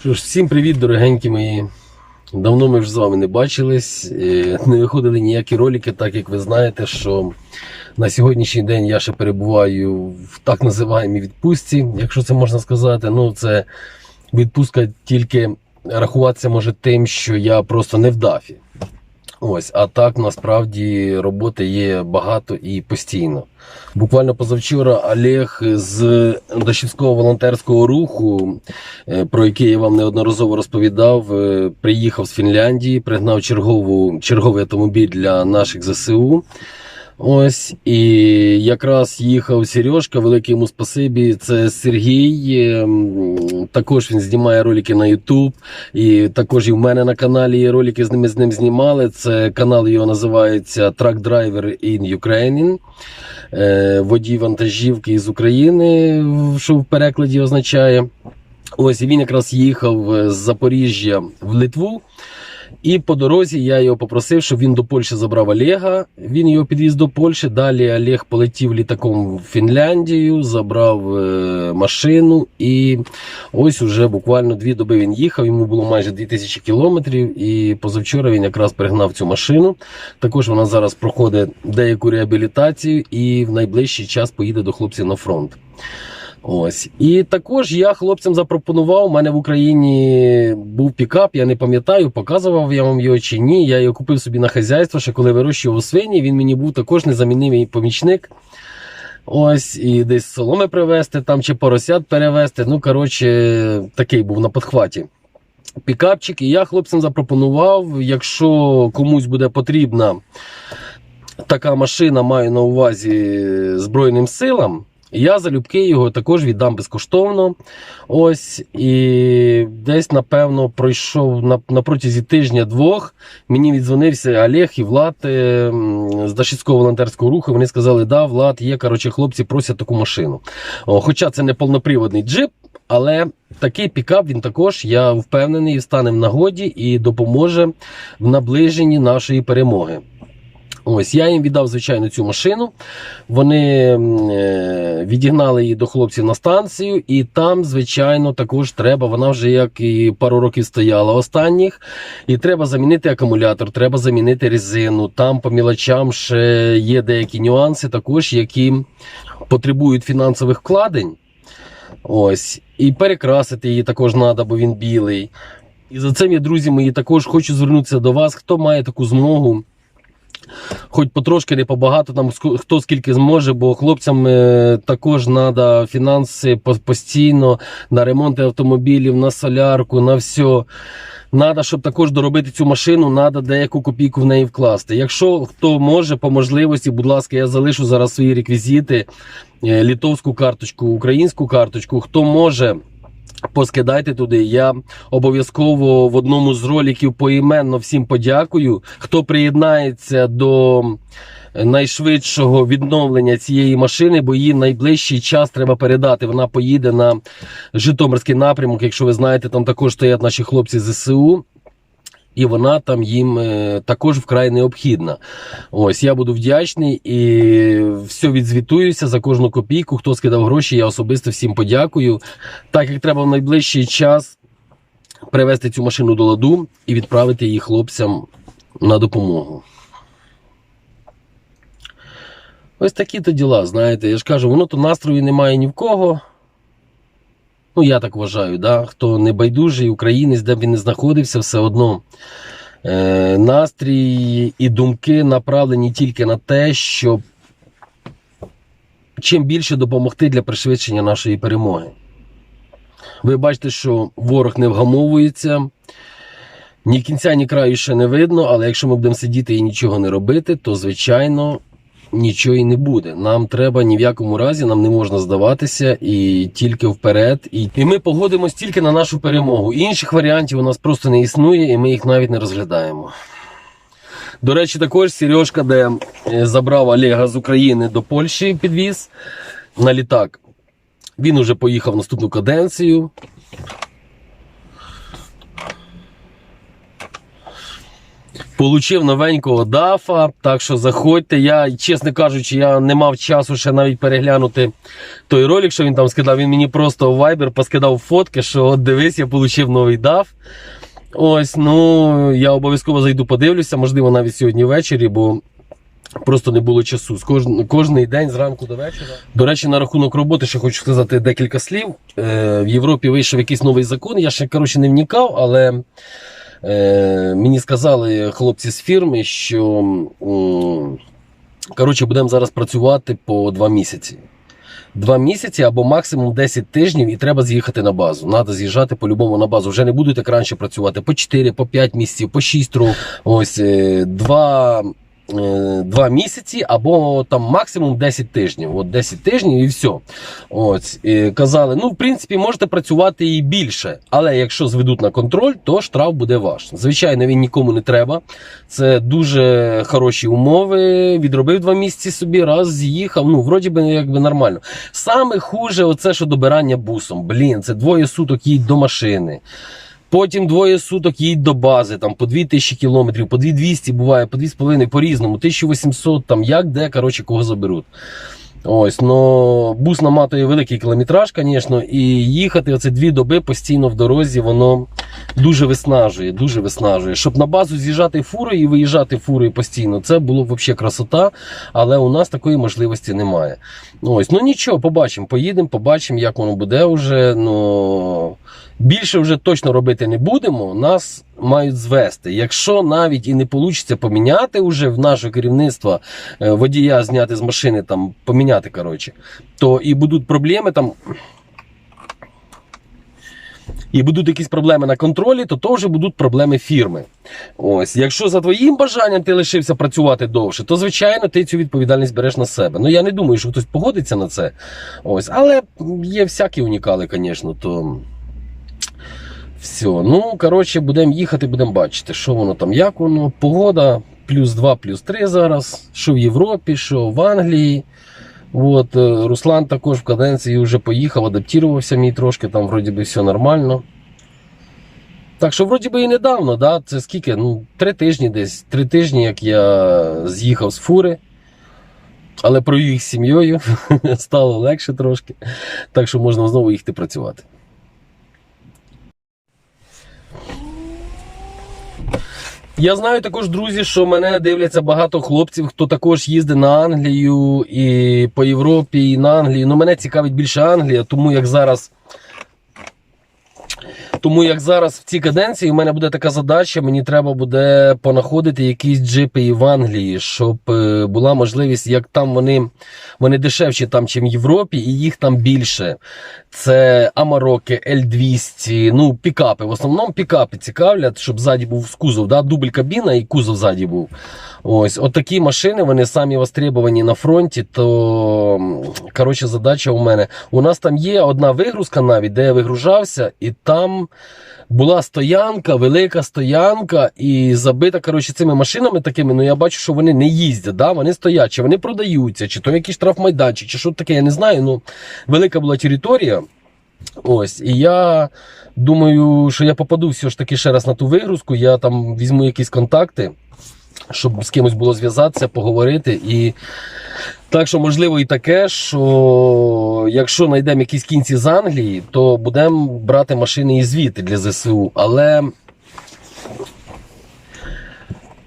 Що ж, всім привіт, дорогенькі мої. Давно ми вже з вами не бачились, не виходили ніякі ролики, так як ви знаєте, що на сьогоднішній день я ще перебуваю в так називаємій відпустці, якщо це можна сказати. Ну, це відпустка тільки рахуватися може тим, що я просто не в дафі. Ось, а так насправді роботи є багато і постійно. Буквально позавчора Олег з дощівського волонтерського руху, е, про який я вам неодноразово розповідав, е, приїхав з Фінляндії, пригнав чергову, черговий автомобіль для наших ЗСУ. Ось і якраз їхав Сережка, велике йому спасибі. Це Сергій. ем, Також він знімає ролики на YouTube. І також і в мене на каналі є ролики з ними з ним знімали. Це канал його називається Truck Driver in Ukraine. Е, Водій вантажівки із України, що в перекладі означає. Ось і він якраз їхав з Запоріжжя в Литву. І по дорозі я його попросив, щоб він до Польщі забрав Олега. Він його підвіз до Польщі. Далі Олег полетів літаком в Фінляндію, забрав е, машину. І ось уже буквально дві доби він їхав. Йому було майже 2000 кілометрів. І позавчора він якраз пригнав цю машину. Також вона зараз проходить деяку реабілітацію і в найближчий час поїде до хлопців на фронт. Ось. І також я хлопцям запропонував. У мене в Україні був пікап, я не пам'ятаю, показував я вам його чи ні. Я його купив собі на хазяйство, ще коли вирощував свині. Він мені був також незамінний помічник. Ось, і десь соломи привезти, там чи поросят перевезти. Ну, коротше, такий був на подхваті. Пікапчик, і я хлопцям запропонував, якщо комусь буде потрібна така машина, маю на увазі Збройним силам. Я залюбки його також віддам безкоштовно. Ось і десь, напевно, пройшов на, на протязі тижня-двох. Мені віддзвонився Олег і Влад е, з Дашицького волонтерського руху. Вони сказали, да, Влад, є, коротше, хлопці просять таку машину. О, хоча це не повноприводний джип, але такий пікап він також, я впевнений, стане в нагоді і допоможе в наближенні нашої перемоги. Ось я їм віддав, звичайно, цю машину. Вони е, відігнали її до хлопців на станцію, і там, звичайно, також треба. Вона вже як і пару років стояла останніх. І треба замінити акумулятор, треба замінити резину. Там по мілочам ще є деякі нюанси, також які потребують фінансових вкладень. Ось. І перекрасити її також треба, бо він білий. І за цим я, друзі мої, також хочу звернутися до вас, хто має таку змогу. Хоч потрошки не побагато, там хто скільки зможе, бо хлопцям е, також треба фінанси постійно на ремонти автомобілів, на солярку, на все. Надо, щоб також доробити цю машину, треба деяку копійку в неї вкласти. Якщо хто може по можливості, будь ласка, я залишу зараз свої реквізити, е, літовську карточку, українську карточку. Хто може, поскидайте туди. Я обов'язково в одному з роликів поіменно всім подякую. Хто приєднається до найшвидшого відновлення цієї машини, бо її найближчий час треба передати. Вона поїде на Житомирський напрямок. Якщо ви знаєте, там також стоять наші хлопці ЗСУ. І вона там їм е, також вкрай необхідна. Ось я буду вдячний і все відзвітуюся за кожну копійку. Хто скидав гроші, я особисто всім подякую. Так як треба в найближчий час привезти цю машину до ладу і відправити її хлопцям на допомогу. Ось такі то діла, знаєте. Я ж кажу, воно то настрою немає ні в кого. Ну, я так вважаю, да? хто не байдужий, українець, де б він не знаходився, все одно е, настрій і думки направлені тільки на те, щоб чим більше допомогти для пришвидшення нашої перемоги. Ви бачите, що ворог не вгамовується, ні кінця, ні краю ще не видно, але якщо ми будемо сидіти і нічого не робити, то звичайно нічого і не буде. Нам треба ні в якому разі, нам не можна здаватися і тільки вперед. І, і ми погодимось тільки на нашу перемогу. Інших варіантів у нас просто не існує, і ми їх навіть не розглядаємо. До речі, також Сережка, де е, забрав Олега з України до Польщі, підвіз на літак. Він уже поїхав в наступну каденцію. Получив новенького дафа, так що заходьте. Я, чесно кажучи, я не мав часу ще навіть переглянути той ролик, що він там скидав. Він мені просто в Viber поскидав фотки, що от дивись, я отримав новий даф. Ось, ну я обов'язково зайду подивлюся, можливо, навіть сьогодні ввечері, бо просто не було часу. З кожний день зранку до вечора. До речі, на рахунок роботи ще хочу сказати декілька слів. Е, в Європі вийшов якийсь новий закон. Я ще коротше не вникав, але е, мені сказали хлопці з фірми, що коротше, будемо зараз працювати по два місяці. Два місяці або максимум 10 тижнів, і треба з'їхати на базу. Треба з'їжджати по-любому на базу. Вже не будуть так раніше працювати по 4, по 5 місяців, по 6 років. Ось е, два, е, два місяці або там максимум 10 тижнів. От 10 тижнів і все. Ось і казали, ну в принципі, можете працювати і більше, але якщо зведуть на контроль, то штраф буде ваш. Звичайно, він нікому не треба. Це дуже хороші умови. Відробив два місяці собі, раз з'їхав. Ну, вроді би, якби нормально. Саме хуже, оце що добирання бусом. Блін, це двоє суток їдь до машини. Потім двоє суток їдь до бази, там по 2000 кілометрів, по 2200 буває, по 2,5 по-різному, 1800, там як де, коротше, кого заберуть. Ось, но бус наматує великий кілометраж, звісно, і їхати оце дві доби постійно в дорозі, воно дуже виснажує, дуже виснажує. Щоб на базу з'їжджати фурою і виїжджати фурою постійно, це було б взагалі красота, але у нас такої можливості немає. Ось, ну нічого, побачимо, поїдемо, побачимо, як воно буде вже. Ну, більше вже точно робити не будемо. Нас мають звести. Якщо навіть і не вийде поміняти вже в наше керівництво е, водія зняти з машини, там поміняти, коротше, то і будуть проблеми там. І будуть якісь проблеми на контролі, то то вже будуть проблеми фірми. Ось, якщо за твоїм бажанням ти лишився працювати довше, то звичайно ти цю відповідальність береш на себе. Ну я не думаю, що хтось погодиться на це. Ось, але є всякі унікали, звісно, то. Все, ну коротше, будемо їхати, будемо бачити, що воно там, як воно. Погода плюс 2, плюс 3 зараз. Що в Європі, що в Англії. От, е, Руслан також в каденції вже поїхав, адаптувався мій трошки, там вроді би все нормально. Так що, вроді би і недавно, да? це скільки? Ну, три тижні десь. Три тижні, як я з'їхав з фури. Але провів їх з сім'єю, стало легше трошки. Так що можна знову їхати працювати. Я знаю також, друзі, що мене дивляться багато хлопців, хто також їздить на Англію і по Європі, і на Англію. Ну, мене цікавить більше Англія, тому як зараз. Тому як зараз в цій каденції у мене буде така задача, мені треба буде понаходити якісь джипи в Англії, щоб е, була можливість, як там вони, вони дешевші там, чим в Європі, і їх там більше. Це Амароки, L200, ну пікапи. В основному пікапи цікавлять, щоб ззаді був кузов, да? дубль кабіна і кузов ззаді був. Ось, от такі машини, вони самі востребовані на фронті. То коротше, задача у мене. У нас там є одна вигрузка навіть, де я вигружався, і там була стоянка, велика стоянка, і забита коротше, цими машинами такими. Ну я бачу, що вони не їздять, да? вони стоять, чи вони продаються, чи то якийсь штрафмайданчик, чи що таке, я не знаю. Ну, велика була територія. Ось, і я думаю, що я попаду все ж таки ще раз на ту вигрузку. Я там візьму якісь контакти, щоб з кимось було зв'язатися, поговорити. І так що, можливо, і таке, що якщо знайдемо якісь кінці з Англії, то будемо брати машини і звідти для ЗСУ. Але.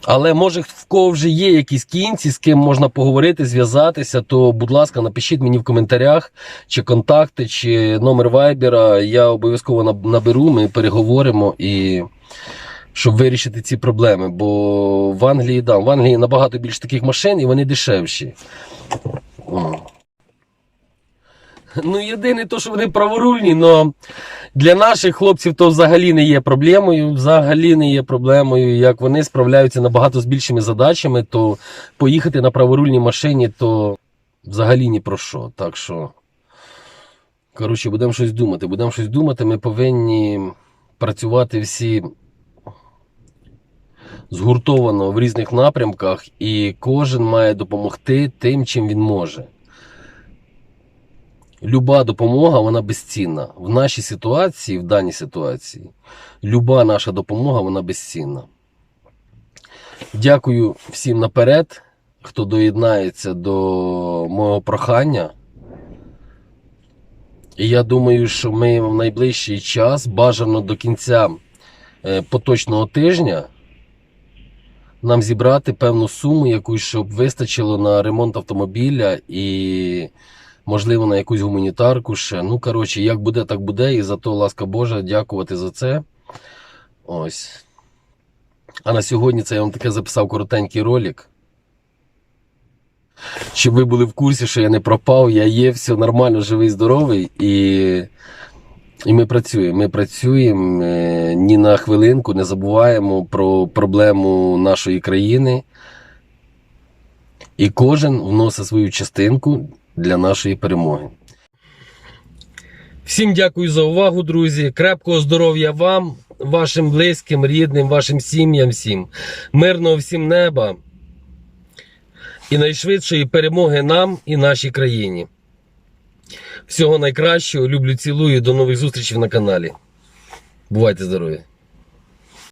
Але може в кого вже є якісь кінці, з ким можна поговорити, зв'язатися, то, будь ласка, напишіть мені в коментарях, чи контакти, чи номер вайбера. Я обов'язково наберу, ми переговоримо і щоб вирішити ці проблеми. Бо в Англії, да, в Англії набагато більше таких машин і вони дешевші. Ну, єдине то, що вони праворульні, але для наших хлопців то взагалі не є проблемою. Взагалі не є проблемою. Як вони справляються набагато з більшими задачами, то поїхати на праворульній машині, то взагалі ні про що. Так що, коротше, будемо щось думати. Будемо щось думати. Ми повинні працювати всі згуртовано в різних напрямках, і кожен має допомогти тим, чим він може. Люба допомога, вона безцінна. В нашій ситуації, в даній ситуації, люба наша допомога, вона безцінна. Дякую всім наперед, хто доєднається до мого прохання. І я думаю, що ми в найближчий час, бажано до кінця е, поточного тижня, нам зібрати певну суму, якусь, щоб вистачило на ремонт автомобіля і, можливо, на якусь гуманітарку ще. Ну, коротше, як буде, так буде. І за то, ласка Божа, дякувати за це. Ось. А на сьогодні це я вам таке записав коротенький ролик. Щоб ви були в курсі, що я не пропав, я є, все нормально, живий, здоровий. І, і ми працюємо. Ми працюємо е, ні на хвилинку, не забуваємо про проблему нашої країни. І кожен вносить свою частинку для нашої перемоги. Всім дякую за увагу, друзі. Крепкого здоров'я вам, вашим близьким, рідним, вашим сім'ям, всім. Мирного всім неба і найшвидшої перемоги нам і нашій країні. Всього найкращого. Люблю, цілую. До нових зустрічей на каналі. Бувайте здорові!